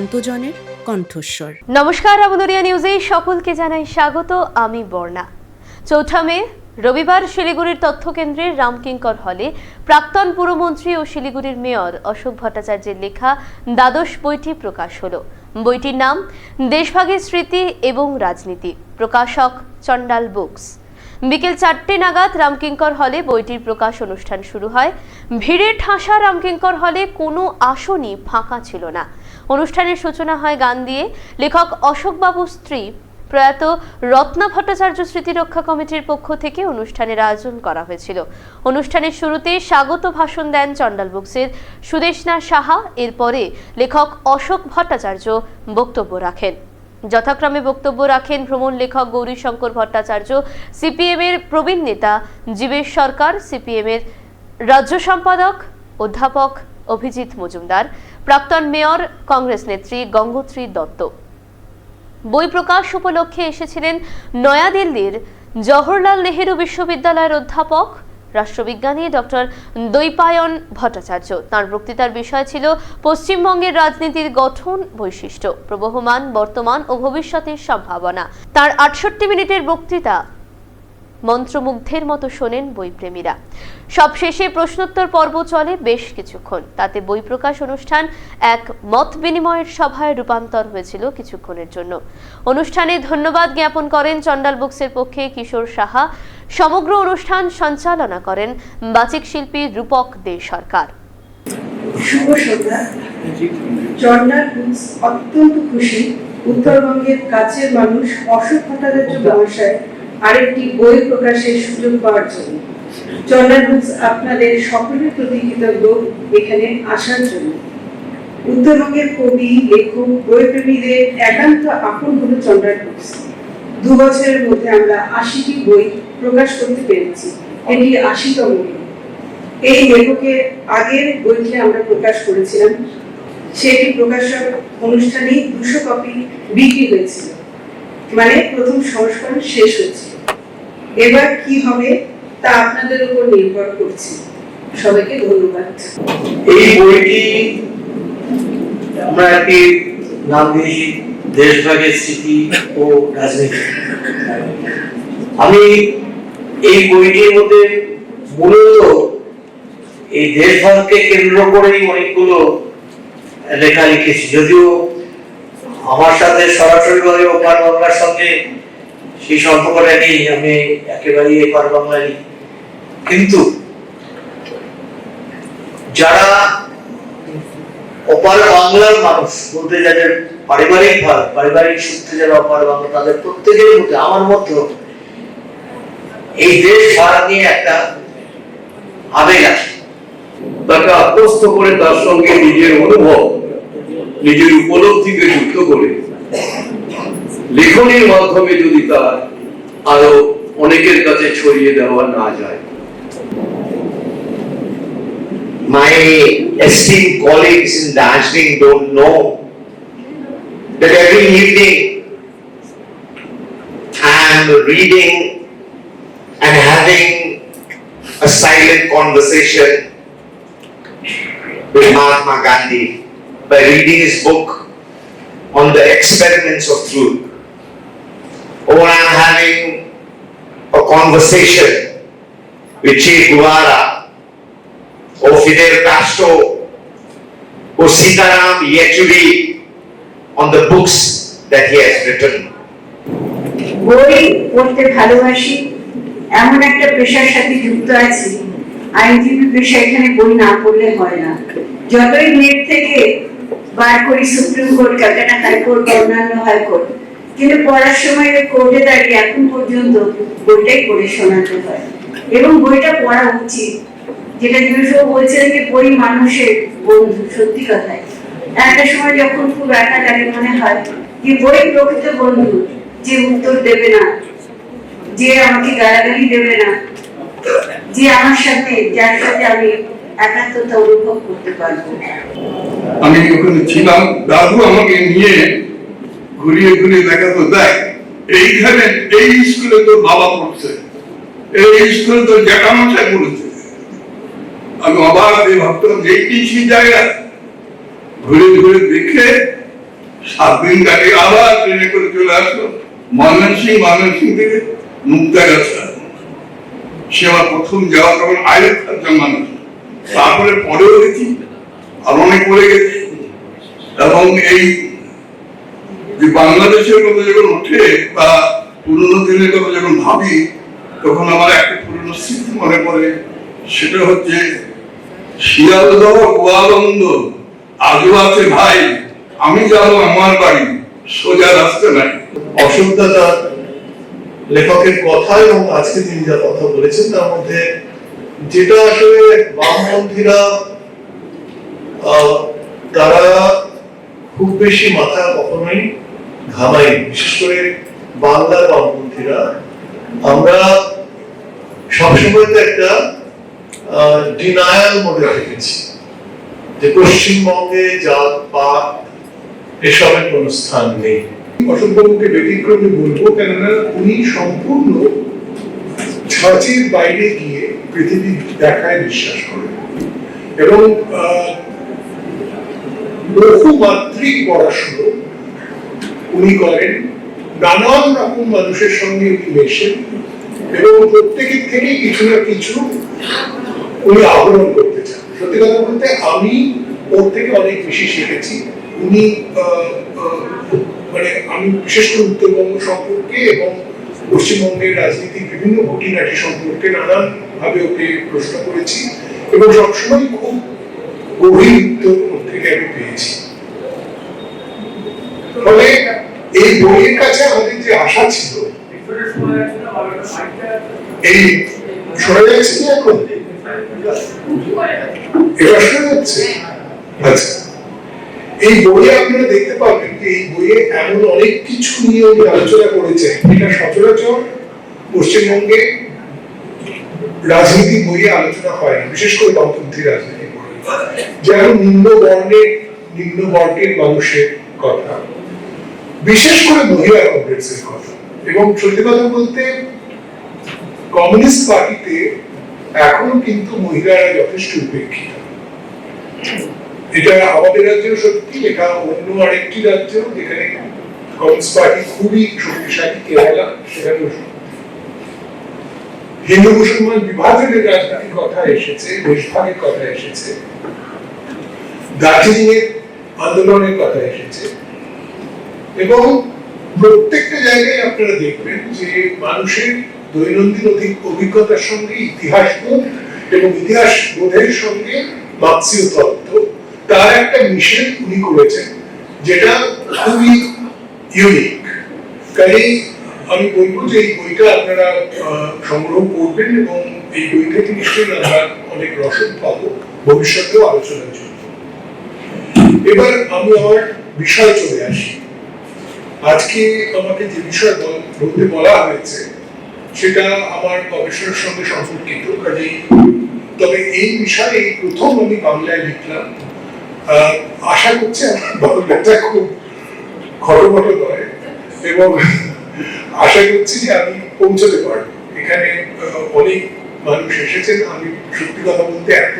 প্রান্তজনের কণ্ঠস্বর। নমস্কার আমদরিয়া নিউজে সকলকে জানাই স্বাগত, আমি বর্ণা। চৌঠা মে, রবিবার শিলিগুড়ির তথ্যকেন্দ্রের রামকিঙ্কর হলে প্রাক্তন পুরমন্ত্রী ও শিলিগুড়ির মেয়র অশোক ভট্টাচার্যের লেখা দ্বাদশ বইটি প্রকাশ হল। বইটির নাম, দেশভাগের স্মৃতি এবং রাজনীতি। প্রকাশক, চন্ডাল বুকস। বিকেল চারটে নাগাদ রামকিঙ্কর হলে বইটির প্রকাশ অনুষ্ঠান শুরু হয়। ভিড়ে ঠাসা রামকিঙ্কর হলে কোনো আসনই ফাঁকা ছিল না। অনুষ্ঠানের সূচনা হয় গান দিয়ে। লেখক অশোকবাবুর স্ত্রী প্রয়াত রত্না ভট্টাচার্য স্মৃতি রক্ষা কমিটির পক্ষ থেকে অনুষ্ঠানের আয়োজন করা হয়েছিল। অনুষ্ঠানের শুরুতে স্বাগত ভাষণ দেন চন্ডাল বুকসের সুদেশনা সাহা। এরপরে লেখক অশোক ভট্টাচার্য বক্তব্য রাখেন। যথাক্রমে বক্তব্য রাখেন ভ্রমণ লেখক গৌরীশঙ্কর ভট্টাচার্য সিপিএম এর প্রবীণ নেতা জীবেশ সরকার সিপিএম এর রাজ্য সম্পাদক, অধ্যাপক অভিজিৎ মজুমদার, প্রাক্তন মেয়র, কংগ্রেস নেত্রী গঙ্গোত্রী দত্ত। বই প্রকাশ উপলক্ষে এসেছিলেন নয়াদিল্লির জওহরলাল নেহেরু বিশ্ববিদ্যালয়ের অধ্যাপক, রাষ্ট্রবিজ্ঞানী ডক্টর দৈপায়ন ভট্টাচার্য। তার বক্তৃতার বিষয় ছিল পশ্চিমবঙ্গের রাজনীতির গঠন বৈশিষ্ট্য, প্রবহমান বর্তমান ও ভবিষ্যতের সম্ভাবনা। তার আটষট্টি মিনিটের বক্তৃতা মন্ত্রমুগ্ধের মতো শোনেন বইপ্রেমীরা। সবশেষে প্রশ্নোত্তর পর্ব চলে বেশ কিছুক্ষণ। তাতে বই প্রকাশ অনুষ্ঠান এক মত বিনিময়ের সভায় রূপান্তর হয়েছিল কিছুক্ষণের জন্য। অনুষ্ঠানে ধন্যবাদ জ্ঞাপন করেন চন্ডাল বুকসের পক্ষে কিশোর সাহা। সমগ্র অনুষ্ঠান সঞ্চালনা করেন বাচিক শিল্পী রূপক দে সরকার। শুভ সন্ধ্যা। চন্ডার বুকস অত্যন্ত খুশি। উত্তরবঙ্গের কাছের মানুষ অশোক ভট্টাচার্য মহাশয় আরেকটি বই প্রকাশের সুযোগ পাওয়ার জন্য। বুকস আপনাদের সকলের প্রতি কৃতজ্ঞ এখানে আসার জন্য। উত্তরবঙ্গের কবি, লেখক, বইপ্রেমীদের একান্ত আপন হলো বুকস। দু বছরের মধ্যে আমরা আশিটি বই প্রকাশ করতে পেরেছি। এটি আশিতম এই লেখকের আগের বইটি আমরা প্রকাশ করেছিলাম। সেটি প্রকাশক অনুষ্ঠানে দুশো কপি বিক্রি হয়েছিল। মানে প্রথম সংস্করণ শেষ হচ্ছে এবার কি হবে তা আপনাদের উপর নির্ভর করছে। সবাইকে ধন্যবাদ। এই বইটি আমরা একটি নাম দিয়েছি দেশভাগের স্মৃতি ও রাজনীতি। আমি এই বইটির মধ্যে মূলত এই দেশভাগকে কেন্দ্র করেই অনেকগুলো লেখা লিখেছি। যদিও আমার সাথে সরাসরি ভাবে ওপার বাংলার সঙ্গে সেই সম্পর্কটা নেই, আমি একেবারেই এপার বাংলারই কিন্তু যারা অপার বাংলার মানুষ, বলতে যাদের পারিবারিক ভাব পারিবারিক সূত্রে যারা অপার বাংলা, তাদের প্রত্যেকের মধ্যে, আমার মধ্যে এই দেশ ভাড়া নিয়ে একটা আবেগ আছে। তাকে আত্মস্থ করে তার সঙ্গে নিজের অনুভব, নিজের উপলব্ধিকে যুক্ত করে। লেখনীর মাধ্যমে যদি তার আরো অনেকের কাছে ছড়িয়ে দেওয়া না যায় my esteemed colleagues in Darjeeling don't know that every evening I am reading and having a silent conversation with Mahatma Gandhi by reading his book on the experiments of truth. Or I am having a conversation with Che Guevara or Fidel Castro or Sitaram Yechuri on the books that he has written. বই পড়তে ভালোবাসি এমন একটা পেশার সাথে যুক্ত আছি আইনজীবী পেশা এখানে বই না পড়লে হয় না যতই নেট থেকে বার করি সুপ্রিম কোর্ট ক্যালকাটা হাইকোর্ট বা অন্যান্য হাইকোর্ট কিন্তু পড়ার সময় কোর্টে দাঁড়িয়ে এখন পর্যন্ত বইটাই পড়ে শোনাতে হয়। এবং বইটা পড়া উচিত, যেটা জিনিসও বলছেন যে বই মানুষের বন্ধু, সত্যি কথাই। একটা সময় যখন খুব একা লাগে মনে হয় যে বই প্রকৃত বন্ধু, যে উত্তর দেবে না, যে আমাকে গালাগালি দেবে না, যে আমার সাথে যার সাথে আমি একাত্মতা অনুভব করতে পারব। আমি ওখানে ছিলাম, দাদু আমাকে নিয়ে ঘুরিয়ে ঘুরিয়ে দেখ এইখানে এই স্কুলে তোর বাবা পড়ছে, এই স্কুলে তোর জ্যাঠামশাই পড়েছে। আমি অবাক হয়ে ভাবতাম যে সেই জায়গা? ঘুরে ঘুরে দেখে সাত দিন কাটে আবার ট্রেনে করে চলে আসলো, ময়মনসিং ময়মনসিং থেকে মুক্তাগাছা। সে আমার প্রথম যাওয়া তখন আয়ুব খাদ্য মানুষ। তারপরে পরেও গেছি, আর অনেক পরে গেছি। এবং এই যে বাংলাদেশের কথা যখন ওঠে বা পুরনো দিনের কথা যখন ভাবি, তখন আমার একটা পুরনো স্মৃতি মনে পড়ে। সেটা হচ্ছে শিয়ালদহ গোয়ালন্দ। আজও আছে ভাই, আমি যাব আমার বাড়ি, সোজা রাস্তা নাই। অশোকদা তার লেখকের কথা এবং আজকে তিনি যা কথা বলেছেন, তার মধ্যে যেটা আসলে বামপন্থীরা তারা খুব বেশি মাথা কখনোই ঘামাই। বিশেষ করে বাংলার বামপন্থীরা। আমরা সবসময় তো একটা ডিনায়াল যে পশ্চিমবঙ্গে জাত এসবের কোনো স্থান নেই। অশোকবাবুকে ব্যতিক্রমে বলব কেননা উনি সম্পূর্ণ ছাঁচের বাইরে গিয়ে পৃথিবী দেখায় বিশ্বাস করেন। এবং বহুমাত্রিক পড়াশুনো উনি করেন। নানান রকম মানুষের সঙ্গে উনি মেশেন এবং প্রত্যেকের থেকে কিছু না কিছু উনি আহরণ করতে চান। সত্যি কথা বলতে আমি ওর থেকে অনেক বেশি শিখেছি। উনি মানে আমি বিশেষ করে উত্তরবঙ্গ সম্পর্কে এবং পশ্চিমবঙ্গের রাজনীতির বিভিন্ন ঘটিনাটি সম্পর্কে নানান ভাবে ওকে প্রশ্ন করেছি এবং সবসময় খুব গভীর উত্তর থেকে আমি পেয়েছি। এই বইয়ের কাছে আমাদের যে আশা ছিল, এই কি এখন? যাচ্ছে? আচ্ছা। এই বইয়ে আপনারা দেখতে পাবেন যে এই বইয়ে এমন অনেক কিছু নিয়ে উনি আলোচনা এটা সচরাচর পশ্চিমবঙ্গে রাজনীতি বইয়ে আলোচনা হয় বিশেষ করে বামপন্থী রাজনীতি যেমন নিম্ন বর্ণের নিম্ন বর্গের মানুষের কথা। বিশেষ করে মহিলা কংগ্রেসের কথা। এবং সত্যি কথা বলতে, কমিউনিস্ট পার্টিতে এখনও কিন্তু মহিলারা যথেষ্ট উপেক্ষিত। এটা আমাদের রাজ্যেও সত্যি, এটা অন্য আরেকটি রাজ্য যেখানে কমিউনিস্ট পার্টি খুবই শক্তিশালী, কেরালা সেখানেও হিন্দু মুসলমান বিভাজনের রাজনীতির কথা এসেছে, দেশভাগের কথা এসেছে দার্জিলিং এর আন্দোলনের কথা এসেছে। এবং প্রত্যেকটা জায়গায় আপনারা দেখবেন যে মানুষের দৈনন্দিন অভিজ্ঞতার সঙ্গে ইতিহাস বোধ এবং ইতিহাস বোধের সঙ্গে মার্ক্সীয় তত্ত্ব তার একটা মিশেল উনি করেছেন, যেটা খুবই ইউনিক কাজেই আমি বলব যে এই বইটা আপনারা সংগ্রহ করবেন এবং এই বই থেকে নিশ্চয়ই আমরা অনেক রসদ পাবো, ভবিষ্যতেও আলোচনার জন্য। এবার আমি আমার বিষয় চলে আসি। আজকে আমাকে যে বিষয় বলতে বলা হয়েছে, সেটা আমার গবেষণার সঙ্গে সম্পর্কিত, কাজেই তবে এই বিষয়ে প্রথম আমি বাংলায় লিখলাম। আশা করছি আমার খুব খটোমটো নয় এবং আশা করছি যে আমি পৌঁছতে পারব। এখানে অনেক মানুষ এসেছেন। আমি সত্যি কথা বলতে এত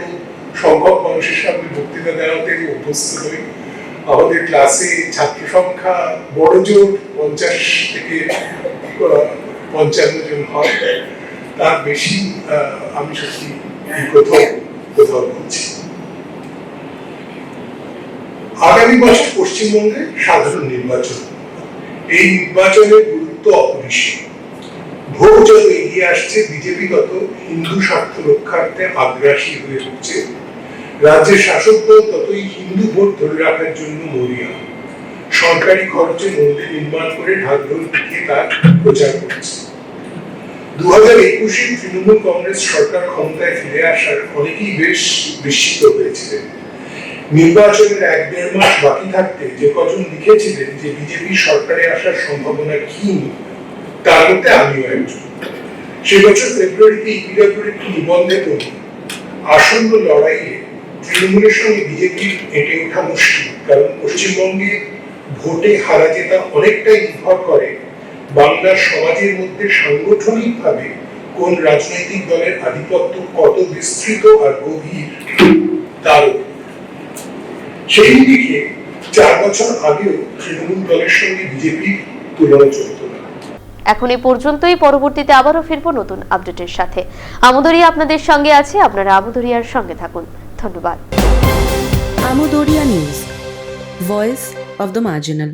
সংখ্যক মানুষের সামনে বক্তৃতা দেওয়াতে অভ্যস্ত নই। আমাদের ক্লাসে ছাত্র সংখ্যা বড় জোর, পঞ্চাশ থেকে পঞ্চান্ন জন হয়। তার বেশি আমি সত্যি প্রথম কোথাও বলছি আগামী বছর পশ্চিমবঙ্গে সাধারণ নির্বাচন। এই নির্বাচনের গুরুত্ব অপরিসীম। ভোট যত এগিয়ে আসছে, বিজেপি গত হিন্দু স্বার্থ রক্ষার্থে আগ্রাসী হয়ে উঠছে। রাজ্যের শাসক দল ততই হিন্দু ভোট ধরে রাখার জন্য মরিয়া। সরকারি খরচে মন্দির নির্মাণ করে ঢাকঢোল পিটিয়ে তার প্রচার করছে। দু হাজার একুশে তৃণমূল কংগ্রেস সরকার ক্ষমতায় ফিরে আসার অনেকেই বেশ বিস্মিত হয়েছিলেন। নির্বাচনের এক দেড় মাস বাকি থাকতে যে কজন লিখেছিলেন যে বিজেপি সরকারে আসার সম্ভাবনা ক্ষীণ, তার মধ্যে আমিও একজন। সে বছর ফেব্রুয়ারিতে ইপিডব্লিউর একটি নিবন্ধে পড়ি। আসন্ন লড়াইয়ে তৃণমূলের সঙ্গে বিজেপির এটে ওঠা মুশকিল, কারণ পশ্চিমবঙ্গে ভোটে হারা জেতা অনেকটাই নির্ভর করে বাংলার সমাজের মধ্যে সাংগঠনিকভাবে কোন রাজনৈতিক দলের আধিপত্য কত বিস্তৃত আর গভীর তার সেই দিকে চার বছর আগেও তৃণমূল দলের সঙ্গে বিজেপি তুলনা চলত এখন এ পর্যন্তই, পরবর্তীতে আবারও ফিরবো নতুন আপডেটের সাথে। আমদরিয়া আপনাদের সঙ্গে আছে, আপনারা আমদরিয়ার সঙ্গে থাকুন। ধন্যবাদ। Amodoria news voice of the marginal.